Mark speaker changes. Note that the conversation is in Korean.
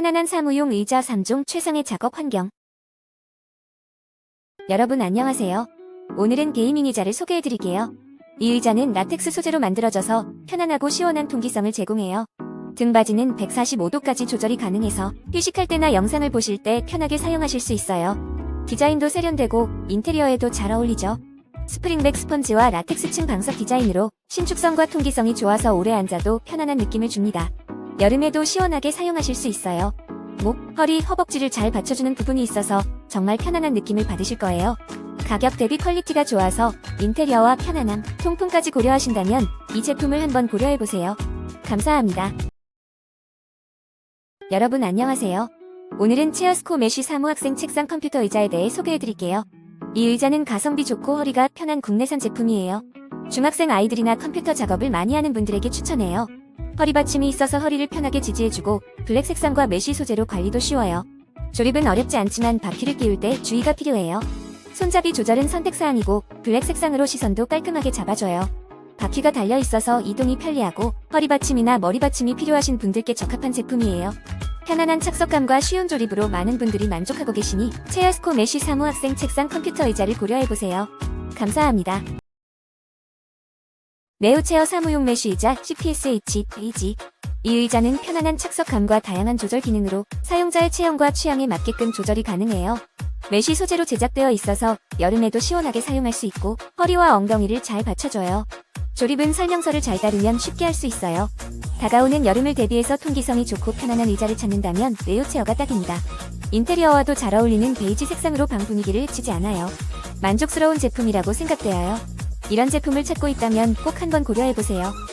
Speaker 1: 편안한 사무용 의자 3종 최상의 작업 환경. 여러분 안녕하세요. 오늘은 게이밍 의자를 소개해드릴게요. 이 의자는 라텍스 소재로 만들어져서 편안하고 시원한 통기성을 제공해요. 등받이는 145도까지 조절이 가능해서 휴식할 때나 영상을 보실 때 편하게 사용하실 수 있어요. 디자인도 세련되고 인테리어에도 잘 어울리죠. 스프링백 스펀지와 라텍스층 방석 디자인으로 신축성과 통기성이 좋아서 오래 앉아도 편안한 느낌을 줍니다. 여름에도 시원하게 사용하실 수 있어요. 목, 허리, 허벅지를 잘 받쳐주는 부분이 있어서 정말 편안한 느낌을 받으실 거예요. 가격 대비 퀄리티가 좋아서 인테리어와 편안함, 통풍까지 고려하신다면 이 제품을 한번 고려해보세요. 감사합니다. 여러분 안녕하세요. 오늘은 체어스코 메쉬 사무학생 책상 컴퓨터 의자에 대해 소개해드릴게요. 이 의자는 가성비 좋고 허리가 편한 국내산 제품이에요. 중학생 아이들이나 컴퓨터 작업을 많이 하는 분들에게 추천해요. 허리 받침이 있어서 허리를 편하게 지지해주고 블랙 색상과 메쉬 소재로 관리도 쉬워요. 조립은 어렵지 않지만 바퀴를 끼울 때 주의가 필요해요. 손잡이 조절은 선택사항이고 블랙 색상으로 시선도 깔끔하게 잡아줘요. 바퀴가 달려 있어서 이동이 편리하고 허리 받침이나 머리 받침이 필요하신 분들께 적합한 제품이에요. 편안한 착석감과 쉬운 조립으로 많은 분들이 만족하고 계시니 체어스코 메쉬 사무학생 책상 컴퓨터 의자를 고려해보세요. 감사합니다. 네오체어 사무용 메쉬 의자 CPSH 베이지 이 의자는 편안한 착석감과 다양한 조절 기능으로 사용자의 체형과 취향에 맞게끔 조절이 가능해요. 메쉬 소재로 제작되어 있어서 여름에도 시원하게 사용할 수 있고 허리와 엉덩이를 잘 받쳐줘요. 조립은 설명서를 잘 따르면 쉽게 할 수 있어요. 다가오는 여름을 대비해서 통기성이 좋고 편안한 의자를 찾는다면 네오체어가 딱입니다. 인테리어와도 잘 어울리는 베이지 색상으로 방 분위기를 해치지 않아요. 만족스러운 제품이라고 생각되어요. 이런 제품을 찾고 있다면 꼭 한번 고려해보세요.